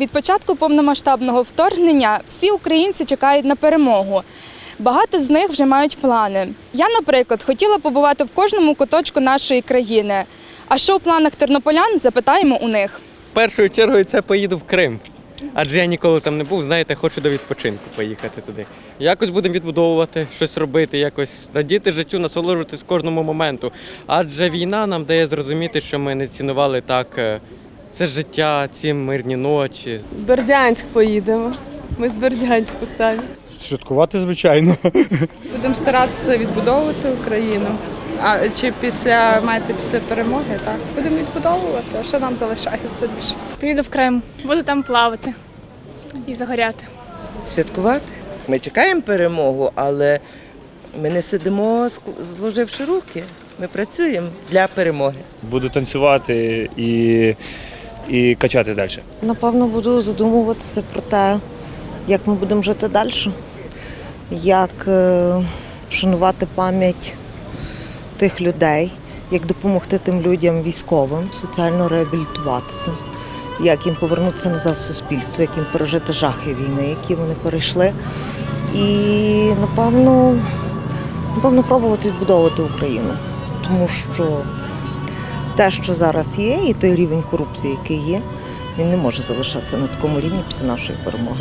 Від початку повномасштабного вторгнення всі українці чекають на перемогу. Багато з них вже мають плани. Я, наприклад, хотіла побувати в кожному куточку нашої країни. А що у планах тернополян, запитаємо у них. Першою чергою це поїду в Крим. Адже я ніколи там не був, знаєте, хочу до відпочинку поїхати туди. Якось будемо відбудовувати, щось робити, якось радіти життю, насолоджуватись кожному моменту. Адже війна нам дає зрозуміти, що ми не цінували так е, це життя, ці мирні ночі. Бердянськ поїдемо. Ми з Бердянську самі. Святкувати, звичайно. Будемо старатися відбудовувати Україну. А чи після маєте після перемоги? Так будемо відбудовувати. А що нам залишається більше? Поїду в Крим, буду там плавати і загоряти. святкувати. Ми чекаємо перемогу, але ми не сидимо, зложивши руки. Ми працюємо для перемоги. Буду танцювати і, і качатись далі. Напевно, буду задумуватися про те, як ми будемо жити далі, як е, вшанувати пам'ять тих людей, як допомогти тим людям військовим соціально реабілітуватися, як їм повернутися назад в суспільство, як їм пережити жахи війни, які вони перейшли. І напевно, напевно, пробувати відбудовувати Україну, тому що те, що зараз є, і той рівень корупції, який є, він не може залишатися на такому рівні після нашої перемоги.